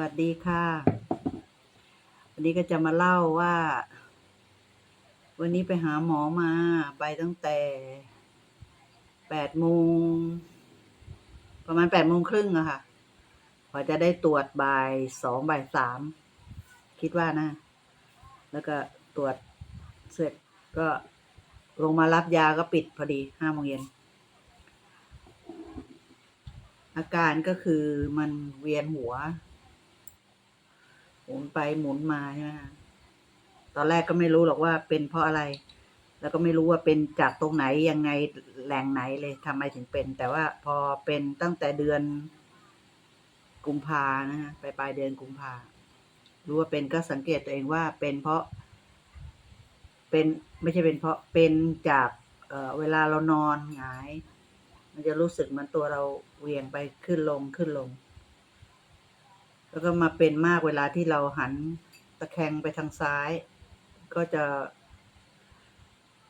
วัสดีค่ะ วันนี้ก็จะมาเล่าว่า วันนี้ไปหาหมอมา ไปตั้งแต่แปดโมงประมาณแปดโมงครึ่งอะค่ะกว่าจะได้ตรวจบ่ายสองบ่ายสามคิดว่านะ แล้วก็ตรวจเสร็จก็ลงมารับยาก็ปิดพอดีห้าโมงเย็นอาการก็คือมันเวียนหัว หมุนไปหมุนมาใช่ไหมคะตอนแรกก็ไม่รู้หรอกว่าเป็นเพราะอะไร แล้วก็ไม่รู้ว่าเป็นจากตรงไหนยังไงแหล่งไหนเลยทำไมถึงเป็น แต่ว่าพอเป็นตั้งแต่เดือนกุมภานะฮะไปปลายเดือนกุมภารู้ว่าเป็นก็สังเกตตัวเองว่าเป็นเพราะ เป็นไม่ใช่เป็นเพราะเป็นจากเอ่อเวลาเรานอนหงาย มันจะรู้สึกมันตัวเราเวียงไปขึ้นลงขึ้นลง แล้วก็มาเป็นมากเวลาที่เราหันตะแคงไปทางซ้าย ก็จะ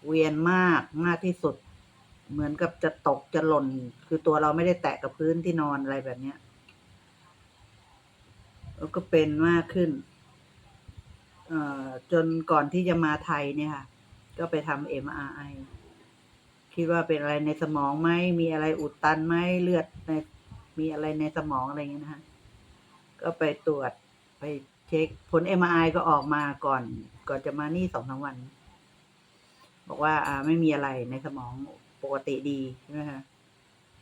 เวียนมากมากที่สุด เหมือนกับจะตกจะหล่น คือตัวเราไม่ได้แตะกับพื้นที่นอนอะไรแบบเนี้ยแล้วก็เป็นมากขึ้นเอ่อจนก่อนที่จะมาไทยเนี่ยค่ะ ก็ไปทำ MRI คิดว่าเป็นอะไรในสมองไหมมีอะไรอุดตันไหมเลือดในมีอะไรในสมองอะไรเงี้ยนะคะ ก็ไปตรวจไปเช็คผล MRI ก็ออกมาก่อน ก่อนจะมานี่สองสามวัน บอกว่า อ่า ไม่มีอะไรในสมองปกติดีใช่ไหมคะ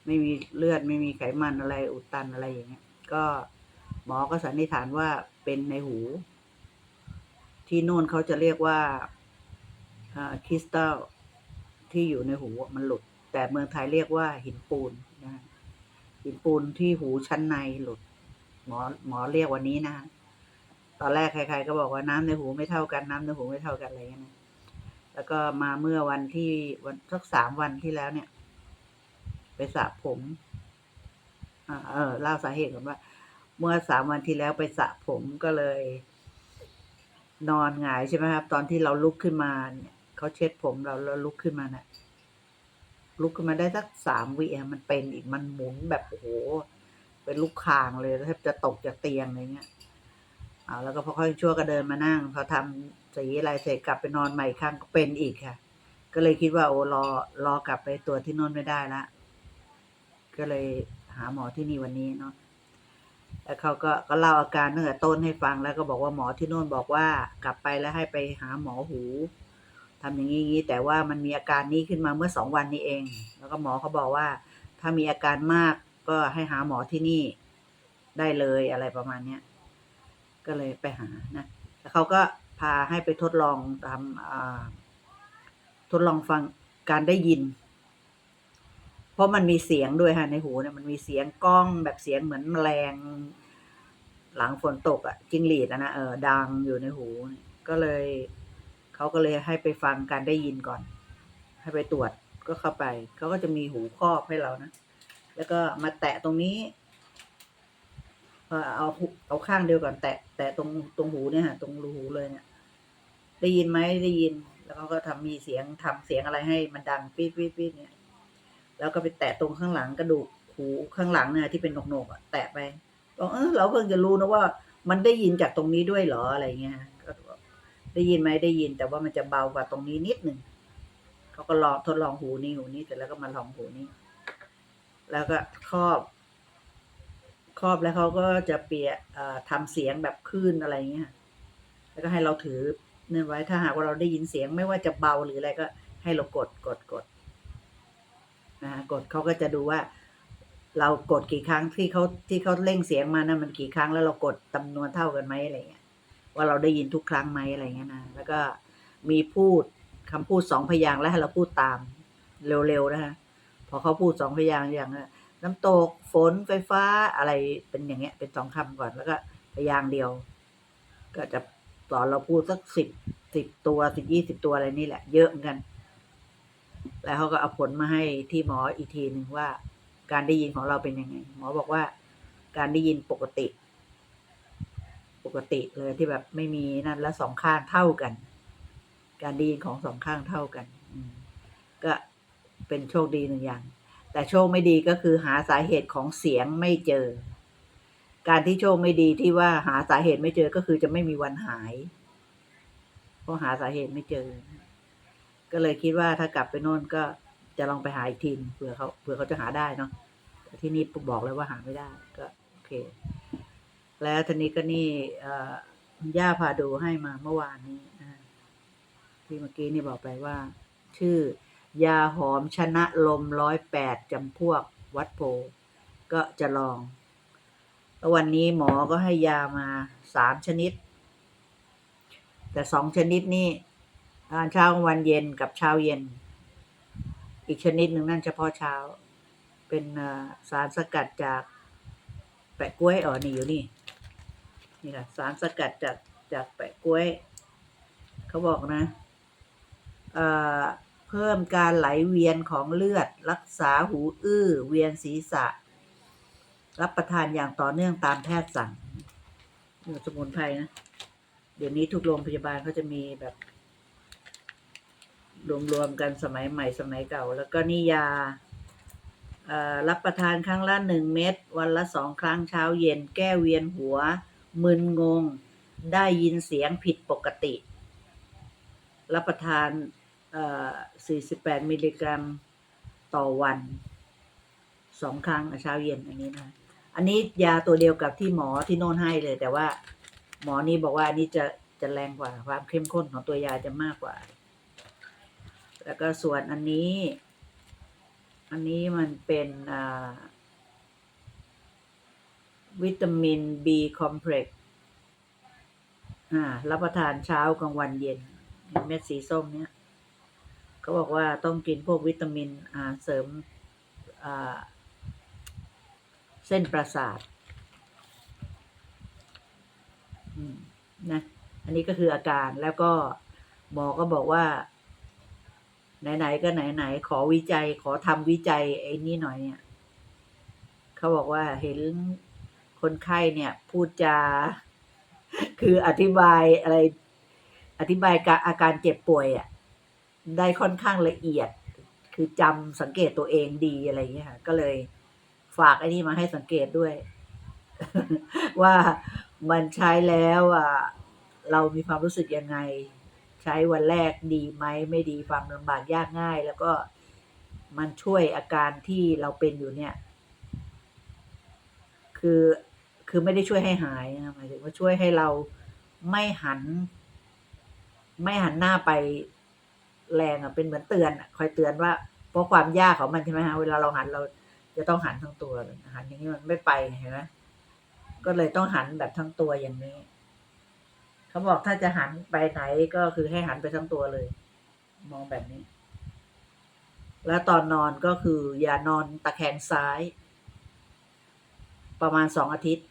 ไม่มีเลือดไม่มีไขมันอะไรอุดตันอะไรอย่างเงี้ย ก็หมอก็สันนิษฐานว่าเป็นในหู ที่โน่นเขาจะเรียกว่าคริสตัลที่อยู่ในหูมันหลุด แต่เมืองไทยเรียกว่าหินปูนนะหินปูนที่หูชั้นในหลุด หมอหมอเรียกวันนี้นะฮะตอนแรกใคร ๆ ก็บอกว่าน้ำในหูไม่เท่ากันน้ำในหูไม่เท่ากันอะไรเงี้ยนะแล้วก็มาเมื่อวันที่วันสักสามวันที่แล้วเนี่ย ไปสระผมอ่าเออเล่าสาเหตุก่อนว่า เมื่อสามวันที่แล้วไปสระผมก็เลย นอนหงายใช่ไหมครับ ตอนที่เราลุกขึ้นมาเนี่ยเขาเช็ดผมเราแล้วลุกขึ้นมาเนี่ยลุกขึ้นมาได้สักสามวิมันเป็นอีกมันหมุนแบบโอ้โห เป็นลูกคางเลยแทบจะตกจากเตียงอะไรเงี้ยเอาแล้วก็พอค่อยชั่วก็เดินมานั่งพอทำสีอะไรเสร็จกลับไปนอนใหม่อีกครั้งก็เป็นอีกค่ะ ก็เลยคิดว่าโอ้รอรอกลับไปตรวจที่โน่นไม่ได้ละก็เลยหาหมอที่นี่วันนี้เนาะแล้วเขาก็ก็เล่าอาการตั้งแต่ต้นให้ฟังแล้วก็บอกว่าหมอที่โน่นบอกว่ากลับไปแล้วให้ไปหาหมอหูทำอย่างนี้อย่างนี้แต่ว่ามันมีอาการนี้ขึ้นมาเมื่อสองวันนี้เอง แล้วก็หมอเขาบอกว่า ถ้ามีอาการมาก ก็ให้หาหมอที่นี่ได้เลยอะไรประมาณเนี้ยก็เลยไปหานะแล้วเขาก็พาให้ไปทดลองทำทดลองฟังการได้ยิน เพราะมันมีเสียงด้วยค่ะในหูเนี่ยมันมีเสียงกล้องแบบเสียงเหมือนแมลง หลังฝนตกอะ่ะจิงหรีดอะนะเออดังอยู่ในหู ก็เลยเขาก็เลยให้ไปฟังการได้ยินก่อน ให้ไปตรวจก็เข้าไปเขาก็จะมีหูครอบให้เรานะ แล้วก็มาแตะตรงนี้เอเอาเอาข้างเดียวก่อนแตะแตะตรงตรงหูเนี่ยฮะตรงรูหูเลยเนี่ย ได้ยินไหมได้ยิน แล้วเขาก็ทำมีเสียงทำเสียงอะไรให้มันดังปี๊ดปี๊ดปี๊ดเนี่ย แล้วก็ไปแตะตรงข้างหลังกระดูกหูข้างหลังเนี่ยที่เป็นหนกๆอะแตะไปบอกเออเราเพิ่งจะรู้นะว่า มันได้ยินจากตรงนี้ด้วยเหรออะไรเงี้ยก็ได้ยินไหมได้ยิน แต่ว่ามันจะเบากว่าตรงนี้นิดหนึ่งเขาก็ลองทดลองหูนี้หูนี้เสร็จแล้วก็มาลองหูนี้ แล้วก็ครอบ ครอบแล้วเขาก็จะเปียอ่อทำเสียงแบบคลื่นอะไรเงี้ยแล้วก็ให้เราถือเนี่ยไว้ถ้าหากว่าเราได้ยินเสียงไม่ว่าจะเบาหรืออะไรก็ ให้เรากดกดกดนะฮะกดเขาก็จะดูว่า เรากดกี่ครั้งที่เขาที่เขาเร่งเสียงมานะมันกี่ครั้งแล้วเรากดจำนวนเท่ากันไหมอะไรเงี้ยว่าเราได้ยินทุกครั้งไหมอะไรเงี้ยนะแล้วก็มีพูดคำพูดสองพยางค์แล้วให้เราพูดตามเร็วๆนะฮะ อเขาพูดสองพยางค์อย่างน่ะน้ำตกฝนไฟฟ้าอะไรเป็นอย่างเงี้ย เป็นสองคำก่อนแล้วก็พยางค์เดียว ก็จะสอนเราพูดสักสิบสิบตัวสิบยี่สิบตัวอะไรนี่แหละ เยอะเหมือนกัน แล้วเขาก็เอาผลมาให้ที่หมออีกทีหนึ่งว่า การได้ยินของเราเป็นยังไง หมอบอกว่า การได้ยินปกติ ปกติเลยที่แบบไม่มีนั่นและสองข้างเท่ากัน การได้ยินของสองข้างเท่ากัน เป็นโชคดีหนึ่งอย่าง แต่โชคไม่ดีก็คือหาสาเหตุของเสียงไม่เจอ การที่โชคไม่ดีที่ว่าหาสาเหตุไม่เจอก็คือจะไม่มีวันหายเพราะหาสาเหตุไม่เจอ ก็เลยคิดว่าถ้ากลับไปโน่นก็จะลองไปหาอีกทีนเผื่อเขาเผื่อเขาจะหาได้เนาะแต่ที่นี่บอกเลยว่าหาไม่ได้ก็โอเค แล้วทีนี้ก็นี่เอ่อย่าพาดูให้มาเมื่อวานนี้ที่เมื่อกี้นี่บอกไปว่า ชื่อ ยาหอมชนะลมร้อยแปดจำพวกวัดโพ ก็จะลองแล้ววันนี้หมอก็ให้ยามาสามชนิด แต่สองชนิดนี่ทานเช้ากลางวันเย็นกับเช้าเย็น อีกชนิดหนึ่งนั่นเฉพาะเช้า เป็นสารสกัดจากแปะกล้วยอ๋อนี่อยู่นี่นี่ค่ะสารสกัดจากจากแปะกล้วย เขาบอกนะเอ่อ พิ่มการไหลเวียนของเลือด รักษาหูอื้อ เวียนศีรษะ รับประทานอย่างต่อเนื่องตามแพทย์สั่งสมุนไพรนะ เดี๋ยวนี้ทุกโรงพยาบาลเขาจะมีแบบ รวมๆกันสมัยใหม่สมัยเก่า แล้วก็นิยารับประทานครั้งละหนึ่งเม็ดวันละสองครั้งเช้าเย็น แก้เวียนหัว มึนงง ได้ยินเสียงผิดปกติ รับประทาน 48 มิลลิกรัมต่อวันสองครั้งเช้าเย็นอันนี้นะ อันนี้ยาตัวเดียวกับที่หมอที่โน่นให้เลย แต่ว่าหมอนี่บอกว่าอันนี้จะจะแรงกว่าความเข้มข้นของตัวยาจะมากกว่า แล้วก็ส่วนอันนี้ อันนี้มันเป็นวิตามิน B คอมเพล็กซ์อ่ารับประทานเช้ากลางวันเย็นเม็ดสีส้มเนี้ย เขาบอกว่าต้องกินพวกวิตามินอ่าเสริมอ่าเส้นประสาทนะอันนี้ก็คืออาการแล้วก็หมอก็บอกว่า ไหนๆก็ไหนๆขอวิจัย ขอทำวิจัยไอ้นี่หน่อยเนี่ยเขาบอกว่าเห็นคนไข้เนี่ย พูดจา คืออธิบายอะไร อธิบายกาอาการเจ็บป่วยอะ่ะ ได้ค่อนข้างละเอียด คือจำสังเกตตัวเองดีอะไรอย่างเงี้ยค่ะ ก็เลยฝากไอ้นี่มาให้สังเกตด้วย ว่ามันใช้แล้วอะเรามีความรู้สึกยังไง ใช้วันแรกดีไหมไม่ดีความลำบากยากง่าย แล้วก็มันช่วยอาการที่เราเป็นอยู่เนี่ย คือคือไม่ได้ช่วยให้หายนะหมายถึงว่าช่วยให้เราไม่หัน ไม่หันหน้าไป แรงอะเป็นเหมือนเตือนอะคอยเตือนว่า เพราะความยากของมันใช่ไหมฮะเวลาเราหันเราจะต้องหันทั้งตัวหันอย่างนี้มันไม่ไปเห็นไหมก็เลยต้องหันแบบทั้งตัวอย่างนี้ เขาบอกถ้าจะหันไปไหนก็คือให้หันไปทั้งตัวเลย มองแบบนี้ แล้วตอนนอนก็คือ อย่านอนตะแคงซ้าย ประมาณสองอาทิตย์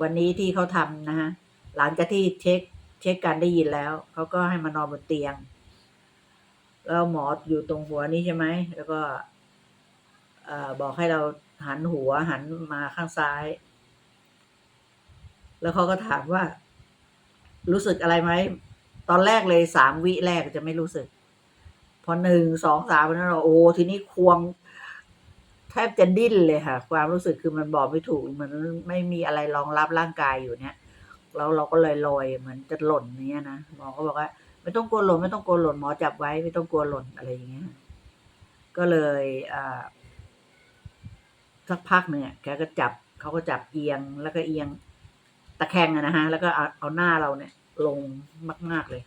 วันนี้ที่เขาทำนะฮะ หลังจากที่เช็ค เช็คการได้ยินแล้ว เขาก็ให้มานอนบนเตียง แล้วหมออยู่ตรงหัวนี้ใช่ไหม แล้วก็บอกให้เราหันหัวหันมาข้างซ้าย แล้วเขาก็ถามว่า รู้สึกอะไรไหม ตอนแรกเลยสามวิแรกจะไม่รู้สึก พอหนึ่งสองสามนั้นเราโอ้ทีนี้ควงแทบจะดิ้นเลยค่ะ ความรู้สึกคือมันบอกไม่ถูกมือนไม่มีอะไรรองรับร่างกายอยู่เนี่ย แล้วเราก็เลยลอยเหมือนจะหล่นเนี้ยนะหมอก็บอกว่า ไม่ต้องกลัวหล่นไม่ต้องกลัวหล่นหมอจับไว้ไม่ต้องกลัวหล่นอะไรอย่างเงี้ย ก็เลยอ่าสักพักเนี่ยแกก็จับเขาก็จับเอียงแล้วก็เอียงตะแคงอะนะฮะ แล้วก็เอาเอาหน้าเราเนี่ย ลงมาก ๆเลย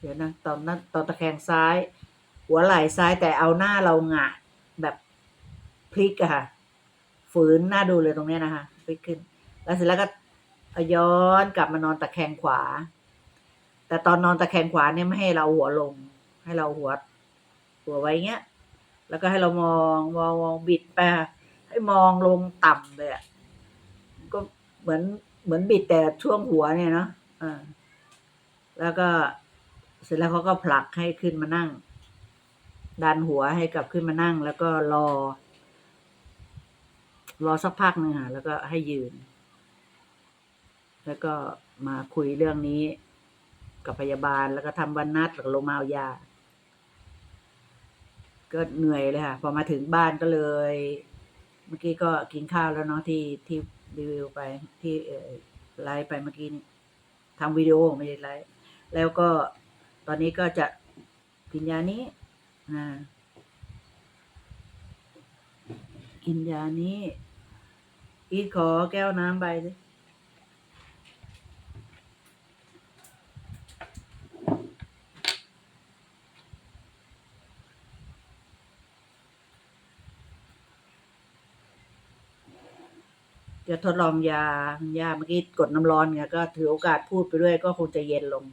เดี๋ยวนะตอนนั้นตอนตะแคงซ้าย หัวไหล่ซ้ายแต่เอาหน้าเราหงะแบบพลิกอะค่ะฝืนหน้าดูเลยตรงเนี้ยนะคะพลิกขึ้น แล้วเสร็จแล้วก็ ย้อนกลับมานอนตะแคงขวา แต่ตอนนอนตะแคงขวาเนี่ยไม่ให้เราหัวลง ให้เราหัว หัวไว้เงี้ย แล้วก็ให้เรามองมองมองบิดไปให้มองลงต่ำเลยอะก็เหมือนเหมือนบิดแต่ช่วงหัวเนี่ยเนาะอ่าแล้วก็เสร็จแล้วเขาก็ผลักให้ขึ้นมานั่ง ดันหัวให้กลับขึ้นมานั่ง แล้วก็รอ รอสักพักหนึ่งค่ะแล้วก็ให้ยืน แล้วก็มาคุยเรื่องนี้กับพยาบาลแล้วก็ทำวันนัดแล้วก็ลงมาเอายา ก็เหนื่อยเลยค่ะ พอมาถึงบ้านก็เลย เมื่อกี้ก็กินข้าวแล้วเนาะที่ที่รีวิวไปที่ไลฟ์ไปเมื่อกี้นี้ทำวิดีโอไม่ได้ไลฟ์แล้วก็ตอนนี้ก็จะกินยานี้อ่ากินยานี้ อีทขอแก้วน้ำใบสิ จะทดลองยายาเมื่อกี้กดน้ำร้อนไงก็ถือโอกาสพูดไปด้วยก็คงจะเย็นลง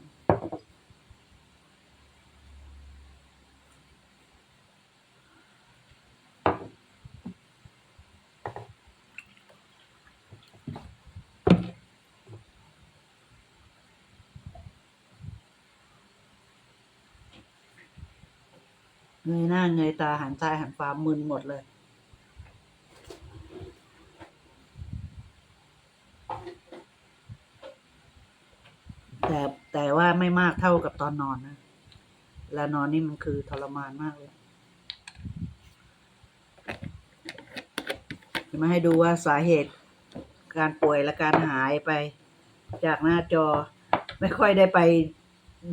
เงยหน้าเงยตาหันซ้ายหันขวามึนหมดเลย แต่แต่ว่าไม่มากเท่ากับตอนนอนนะเวลานอนนี่มันคือทรมานมากเลยจะมาให้ดูว่าสาเหตุการป่วยและการหายไป จากหน้าจอไม่ค่อยได้ไป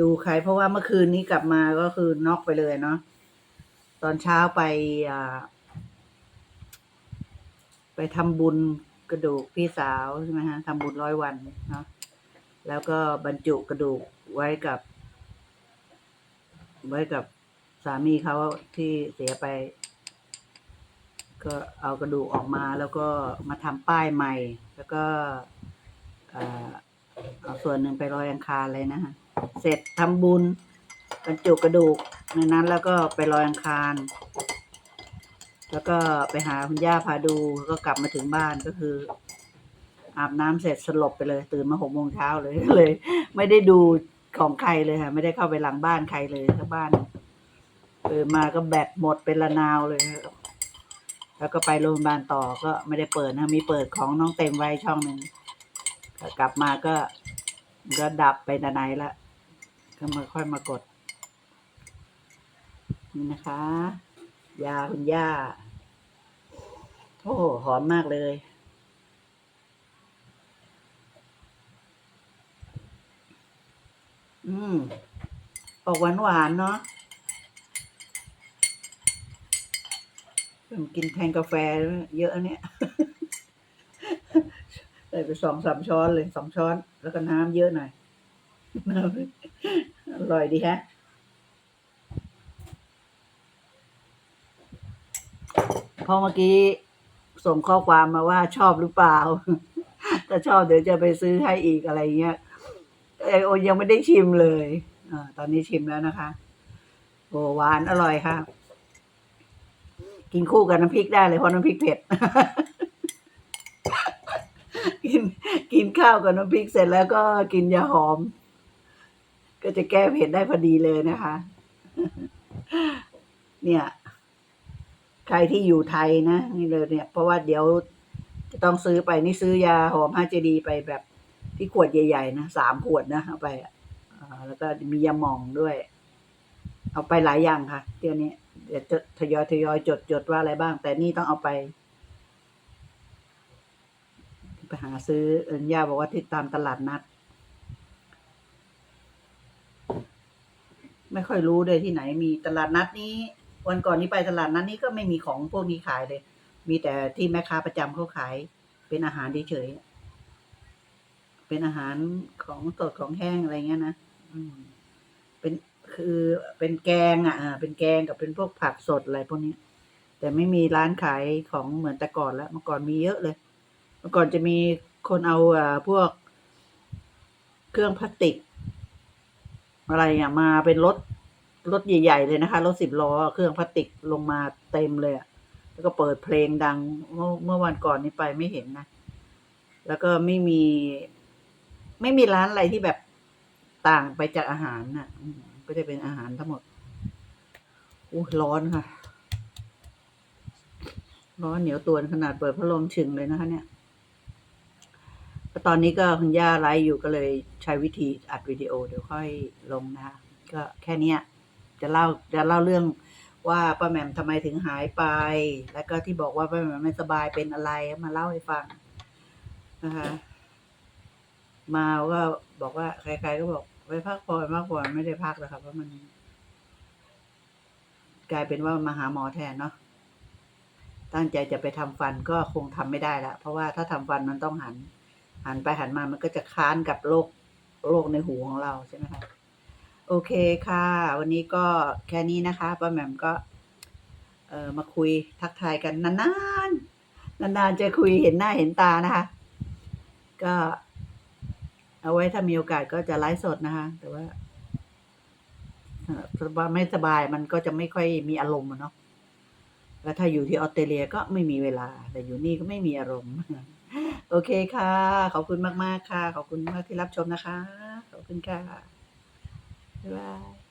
ดูใคร เพราะว่าเมื่อคืนนี้กลับมาก็คือน็อกไปเลยเนาะตอนเช้าไปไปทำบุญกระดูกพี่สาวใช่ไหมฮะทำบุญร้อยวันเนาะ แล้วก็บรรจุกระดูกไว้กับ ไว้กับสามีเขาที่เสียไป ก็เอากระดูกออกมาแล้วก็มาทำป้ายใหม่ แล้วก็เอาส่วนหนึ่งไปลอยอังคารเลยนะฮะ เสร็จทำบุญบรรจุกระดูกในนั้นแล้วก็ไปลอยอังคาร แล้วก็ไปหาคุณย่าพาดูก็กลับมาถึงบ้านก็คือ อาบน้ำเสร็จสลบไปเลย ตื่นมาหกโมงเช้าเลยเลย ไม่ได้ดูของใครเลยค่ะ ไม่ได้เข้าไปหลังบ้านใครเลยทั้งบ้านตื่นมาก็แบตหมดเป็นละนาวเลย แล้วก็ไปโรงพยาบาลต่อก็ไม่ได้เปิดนะมีเปิดของน้องเต็มไว้ช่องหนึ่งกลับมาก็ก็ดับไปนานๆละก็มาค่อยมากด นี่นะคะ ยาคุณย่าโอ้หอมมากเลย อืม ออกหวานหวานๆเนาะกินแทนกาแฟเยอะเนี่ยใส่ไปสองสามช้อนเลยสองช้อน แล้วก็น้ำเยอะหน่อยน้ำอร่อยดีฮะพอเมื่อกี้ส่งข้อความมาว่าชอบหรือเปล่า ถ้าชอบเดี๋ยวจะไปซื้อให้อีกอะไรเงี้ย เอโอยังไม่ได้ชิมเลยอตอนนี้ชิมแล้วนะคะ โอหวานอร่อยค่ะ กินคู่กับน้ำพริกได้เลยเพราะน้ำพริกเผ็ด กินกินข้าวกับน้ำพริกเสร็จแล้วก็กินยาหอม ก็จะแก้เผ็ดได้พอดีเลยนะคะ เนี่ยใครที่อยู่ไทยนะนี่เลยเนี่ย เพราะว่าเดี๋ยวจะต้องซื้อไปนี่ซื้อยาหอมห้าเจดีไปแบบ ที่ขวดใหญ่ๆนะสามขวดนะเอาไปอแล้วก็มียาหมองด้วย เอาไปหลายอย่างค่ะเดี๋ยวนี้เดี๋ยวจะทยอยทยอยจดจดว่าอะไรบ้าง แต่นี่ต้องเอาไป ไปหาซื้อเอิญย่าบอกว่าที่ตามตลาดนัด ไม่ค่อยรู้เลยที่ไหนมีตลาดนัดนี้ วันก่อนนี้ไปตลาดนัดนี้ก็ไม่มีของพวกนี้ขายเลย มีแต่ที่แม่ค้าประจำเขาขายเป็นอาหารเฉยๆ เป็นอาหารของสดของแห้งอะไรเงี้ยนะอืมเป็นคือเป็นแกงอะอ่าเป็นแกงกับเป็นพวกผักสดอะไรพวกนี้ แต่ไม่มีร้านขายของเหมือนแต่ก่อนแล้วเมื่อก่อนมีเยอะเลย เมื่อก่อนจะมีคนเอาอ่าพวก เครื่องพลาสติก อะไรอะมาเป็นรถรถใหญ่ ๆ เลยนะคะรถสิบล้อ เครื่องพลาสติกลงมาเต็มเลยอะแล้วก็เปิดเพลงดัง เมื่อเมื่อวันก่อนนี้ไปไม่เห็นนะ แล้วก็ไม่มี ไม่มีร้านอะไรที่แบบต่างไปจากอาหารน่ะก็จะเป็นอาหารทั้งหมดอู้ร้อนค่ะ ร้อนเหนียวตัวขนาดเปิดพัดลมชึงเลยนะคะ เนี่ยตอนนี้ก็คุณย่าไลฟ์อยู่ก็เลยใช้วิธีอัดวิดีโอเดี๋ยวค่อยลงนะคะก็แค่นี้จะเล่าจะเล่าเรื่องว่าป้าแหม่มทำไมถึงหายไป แล้วก็ที่บอกว่าป้าแหม่มไม่สบายเป็นอะไรมาเล่าให้ฟังนะคะ มาก็บอกว่าใคร ๆ ก็บอกไปพักผ่อนพักผ่อนไม่ได้พักแล้วครับเพราะมัน กลายเป็นว่ามาหาหมอแทนเนาะตั้งใจจะไปทำฟันก็คงทำไม่ได้ละเพราะว่าถ้าทำฟันมันต้องหัน หันไปหันมามันก็จะค้านกับโรคโรคในหูของเราใช่ไหมคะโอเคค่ะ วันนี้ก็แค่นี้นะคะป้าแหม่มก็เออมาคุยทักทายกันนานๆนานๆจะคุยเห็นหน้าเห็นตานะคะ ก็ เอาไว้ถ้ามีโอกาสก็จะไลฟ์สดนะคะ แต่ว่าสบายไม่สบายมันก็จะไม่ค่อยมีอารมณ์เนาะแล้วถ้าอยู่ที่ออสเตรเลียก็ไม่มีเวลา แต่อยู่นี่ก็ไม่มีอารมณ์ โอเคค่ะ ขอบคุณมาก ๆ ค่ะ ขอบคุณมากที่รับชมนะคะ ขอบคุณค่ะ บ๊ายบาย